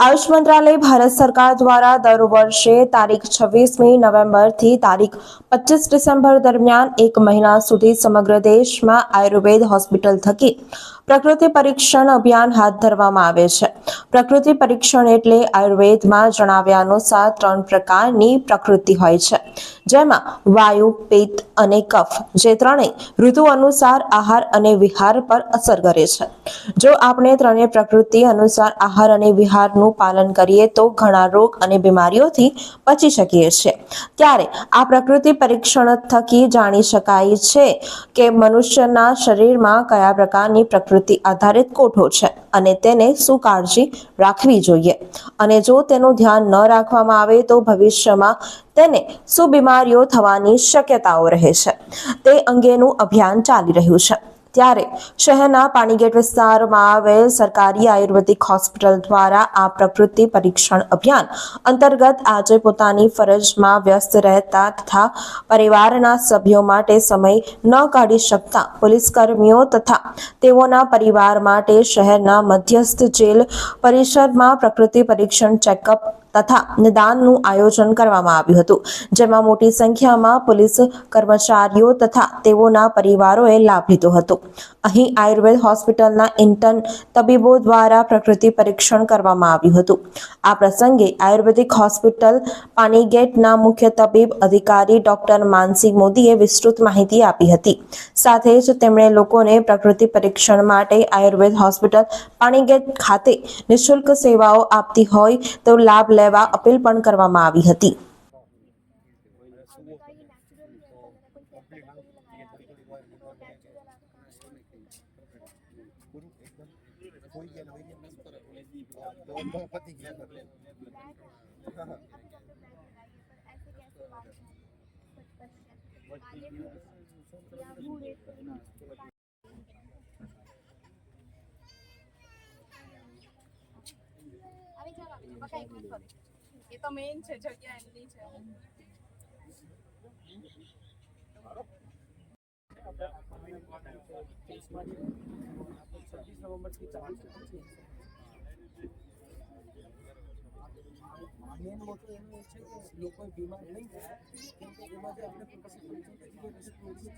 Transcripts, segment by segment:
આયુષ મંત્રાલય ભારત સરકાર દ્વારા દર વર્ષે તારીખ છવ્વીસમી નવેમ્બરથી તારીખ પચીસ ડિસેમ્બર દરમિયાન એક મહિના સુધી સમગ્ર દેશમાં આયુર્વેદ હોસ્પિટલ થકી પ્રકૃતિ પરીક્ષણ અભિયાન હાથ ધરવામાં આવે છે. પ્રકૃતિ પરીક્ષણ એટલે આયુર્વેદમાં જણાવ્યા અનુસાર ત્રણ પ્રકારની પ્રકૃતિ હોય છે. જેમાં વાયુ, પિત્ત અને કફ, જે ત્રણેય ઋતુ અનુસાર આહાર અને વિહાર પર અસર કરે છે. જો આપણે ત્રણેય પ્રકૃતિ અનુસાર આહાર અને વિહારનું પાલન કરીએ તો ઘણા રોગ અને બીમારીઓથી બચી શકીએ છીએ. ત્યારે આ પ્રકૃતિ પરીક્ષણ થકી જાણી શકાય છે કે મનુષ્યના શરીરમાં કયા પ્રકારની પ્રકૃતિ આધારિત કોઠો છે અને તેને શું કાળજી રાખવી જોઈએ. અને જો તેનું ધ્યાન ન રાખવામાં આવે તો ભવિષ્યમાં તેને શું બીમારીઓ થવાની શક્યતાઓ રહે છે. તે અંગેનું અભિયાન ચાલી રહ્યું છે. ત્યારે શહેરના પાણીગેટ વિસ્તારમાં આવેલ સરકારી આયુર્વેદિક હોસ્પિટલ દ્વારા આ પ્રકૃતિ પરીક્ષણ અભિયાન અંતર્ગત આજે પોતાની ફરજમાં વ્યસ્ત રહેતા તથા પરિવારના સભ્યો માટે સમય ન કાઢી શકતા પોલીસકર્મીઓ તથા તેઓના પરિવાર માટે શહેરના મધ્યસ્થ જેલ પરિષદમાં પ્રકૃતિ પરીક્ષણ ચેકઅપ તથા નિદાનનું આયોજન કરવામાં આવ્યું હતું. જેમાં મોટી સંખ્યામાં પોલીસ કર્મચારીઓ તથા તેઓના પરિવારોએ લાભ લીધો હતો. અહીં આયુર્વેદ હોસ્પિટલના ઇન્ટર્ન તબીબો દ્વારા પ્રકૃતિ પરીક્ષણ કરવામાં આવ્યું હતું. આ પ્રસંગે આયુર્વેદિક હોસ્પિટલ પાનીગેટના મુખ્ય તબીબ અધિકારી ડોક્ટર માનસી મોદીએ વિસ્તૃત માહિતી આપી હતી. સાથે જ તેમણે લોકોને પ્રકૃતિ પરીક્ષણ માટે આયુર્વેદ હોસ્પિટલ પાણીગેટ ખાતે નિઃશુલ્ક સેવાઓ આપતી હોય તો લાભ લેવા અપીલ પણ કરવામાં આવી હતી. એ તો મેઇન છે, જગ્યા એમની છે. મેન મોટું એમ એ છે કે લોકો બીમાર નહીં થાય કેમ કે એમાં આપણે પાસે તરીકે રિસર્ચ મેળવીએ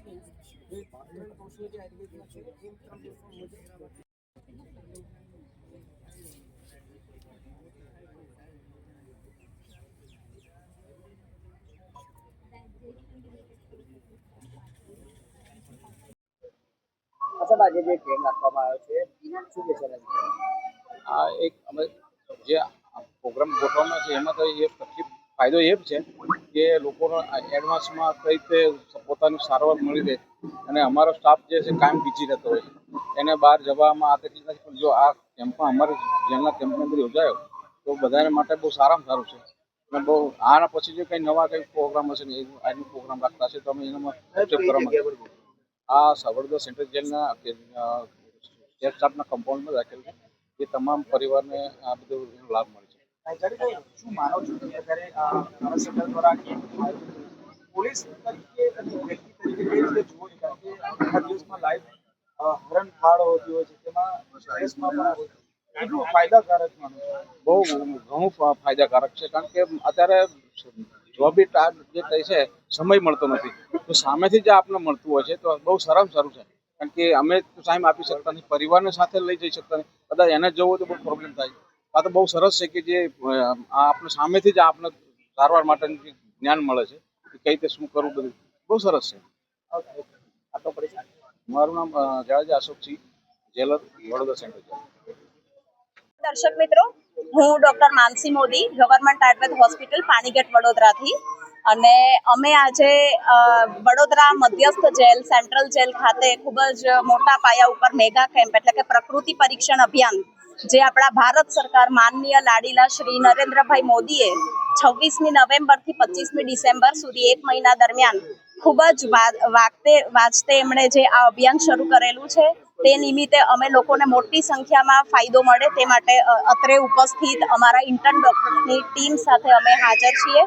એ ત્રણ કોર્સો જે છે એ ત્રણ કોર્સો મુજબ આજે જે કેમ્પ રાખવામાં આવ્યો છે શું કહેશો આ એક અમે જે પ્રોગ્રામ ગોઠવવામાં છે એમાં તો એ પછી ફાયદો એ છે કે લોકોનો એડવાન્સમાં કઈ રીતે પોતાની સારવાર મળી રહે અને અમારો સ્ટાફ જે છે કાયમ બીજી રહેતો હોય એને બહાર જવામાં આ તકલીફ નથી પણ જો આ કેમ્પમાં અમારે જેમના કેમ્પની અંદર યોજાયો તો બધાને માટે બહુ સારામાં સારું છે. અને બહુ આના પછી જે કંઈ નવા કંઈ પ્રોગ્રામ હશે ને એ આજનો પ્રોગ્રામ રાખતા હશે તો અમે એનામાં ઉપયોગ કરવા. આ સાવરદા સેન્ટ્રલ જેલના સ્ટેટ સ્ટાફના કમ્પાઉન્ડમાં રાખેલ છે. એ તમામ પરિવારને આ બધો લાભ મળે છે. શું માનો છો કે અત્યારે ભારત સરકાર દ્વારા કેમ્પ પોલીસ તરીકે અને વ્યક્તિ તરીકે કઈ રીતે જુઓ છો? કારણ કે આખા દિવસમાં લાઈવ હરણ હોતી હોય છે તેમાં સ્ટ્રેસમાં પણ કેટલું ફાયદાકારક માનો બહુ ઘણું ફાયદાકારક છે કારણ કે અત્યારે ટાઈમ જે થઈ છે સમય મળતો નથી. તો સામેથી જે આપને મળતું હોય છે તો બહુ સારામાં સારું છે. કારણ કે અમે ટાઈમ આપી શકતા નથી પરિવારને સાથે લઈ જઈ શકતા નથી. કદાચ એને જવું તો બહુ પ્રોબ્લેમ થાય. આ તો બહુ સરસ છે કે જે આપણે સામેથી જ આપણને સારવાર માટેનું જ્ઞાન મળે છે કે કઈ રીતે શું કરવું બધું. બહુ સરસ છે. મારું નામ જાડેજા અશોકસિંહ જેલર વડોદરા સેન્ટર દર્શક મિત્રો હું doctor Mansi Modi government Ayurved hospital, Panigate, વડોદરાથી. અને અમે આજે વડોદરા મધ્યસ્થ જેલ, સેન્ટ્રલ જેલ ખાતે ખૂબ જ મોટા પાયા ઉપર મેગા કેમ્પ એટલે કે પ્રકૃતિ પરીક્ષણ અભિયાન, જે આપણા ભારત સરકાર માનનીય લાડીલા શ્રી નરેન્દ્રભાઈ મોદીએ છવ્વીસમી નવેમ્બરથી પચીસમી ડિસેમ્બર સુધી એક મહિના દરમિયાન ખૂબ જ વાગતે વાંચતે એમણે જે આ અભિયાન શરૂ કરેલું છે. તે નિમિત્તે અમે લોકોને મોટી સંખ્યામાં ફાયદો મળે તે માટે અત્રે ઉપસ્થિત અમારા ઇન્ટર્ન ડોક્ટરની ટીમ સાથે અમે હાજર છીએ.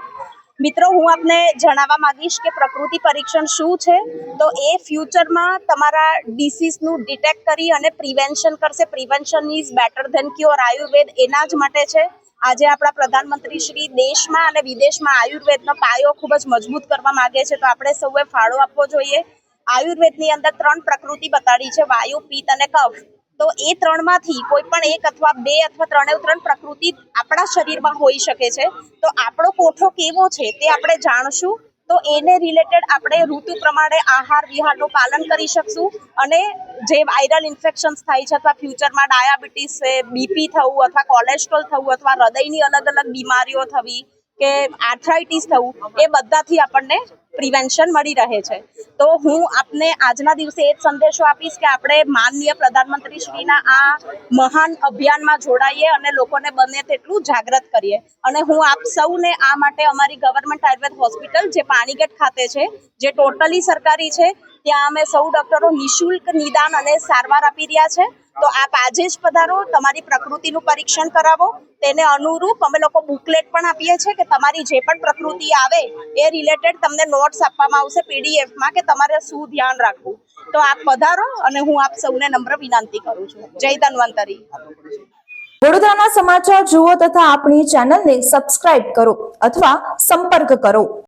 મિત્રો, હું આપને જણાવવા માંગીશ કે પ્રકૃતિ પરીક્ષણ શું છે? તો એ ફ્યુચરમાં તમારા ડિસીઝનું ડિટેક્ટ કરી અને પ્રિવેન્શન કરશે. Prevention is better than cure Ayurveda એના જ માટે છે. આજે આપણા પ્રધાનમંત્રી શ્રી દેશમાં અને વિદેશમાં આયુર્વેદનો પાયો ખૂબ જ મજબૂત કરવા માગે છે. તો આપણે સૌએ ફાળો આપવો જોઈએ. આયુર્વેદની અંદર ત્રણ પ્રકૃતિ બતાડી છે, વાયુ, પિત્ત અને કફ. તો એ ત્રણમાંથી કોઈ પણ એક અથવા બે અથવા ત્રણે ત્રણ પ્રકૃતિ આપણા શરીરમાં હોઈ શકે છે. તો આપણો કોઠો કેવો છે તે આપણે જાણશું. તો એને રિલેટેડ આપણે ઋતુ પ્રમાણે આહાર વિહારનું પાલન કરી શકશું અને જે વાયરલ ઇન્ફેક્શન્સ થાય છે અથવા ફ્યુચરમાં ડાયાબિટીસ છે બીપી થવું અથવા કોલેસ્ટ્રોલ થવું અથવા હૃદયની અલગ અલગ બીમારીઓ થવી કે આર્થરાઇટીસ થવું, એ બધાથી આપણને પ્રિવેન્શન મળી રહે છે. તો હું આપને આજના દિવસે એ જ સંદેશો આપીશ કે આપણે માનનીય પ્રધાનમંત્રી શ્રીના આ મહાન અભિયાનમાં જોડાઈએ અને લોકોને બને તેટલું જાગૃત કરીએ. અને હું આપ સૌને આ માટે અમારી ગવર્મેન્ટ આયુર્વેદ હોસ્પિટલ, જે પાણીગેટ ખાતે છે, જે ટોટલી સરકારી છે, ત્યાં અમે સૌ ડોક્ટરો નિઃશુલ્ક નિદાન અને સારવાર આપી રહ્યા છે. તો આપ આજે જ પધારો, તમારી પ્રકૃતિનું પરીક્ષણ કરાવો તેને અનુરૂપ અમે લોકો બુકલેટ પણ આપીએ છીએ કે તમારી જે પણ પ્રકૃતિ આવે એ રિલેટેડ તમને નોટ્સ આપવામાં આવશે પીડીએફમાં કે તમારે શું ધ્યાન રાખવું. તો આપ પધારો અને હું આપ સૌને નમ્ર વિનંતી કરું છું. જય ધન્વંતરી. વડોદરાના સમાચાર જુઓ તથા આપણી ચેનલને સબસ્ક્રાઇબ કરો અથવા સંપર્ક કરો.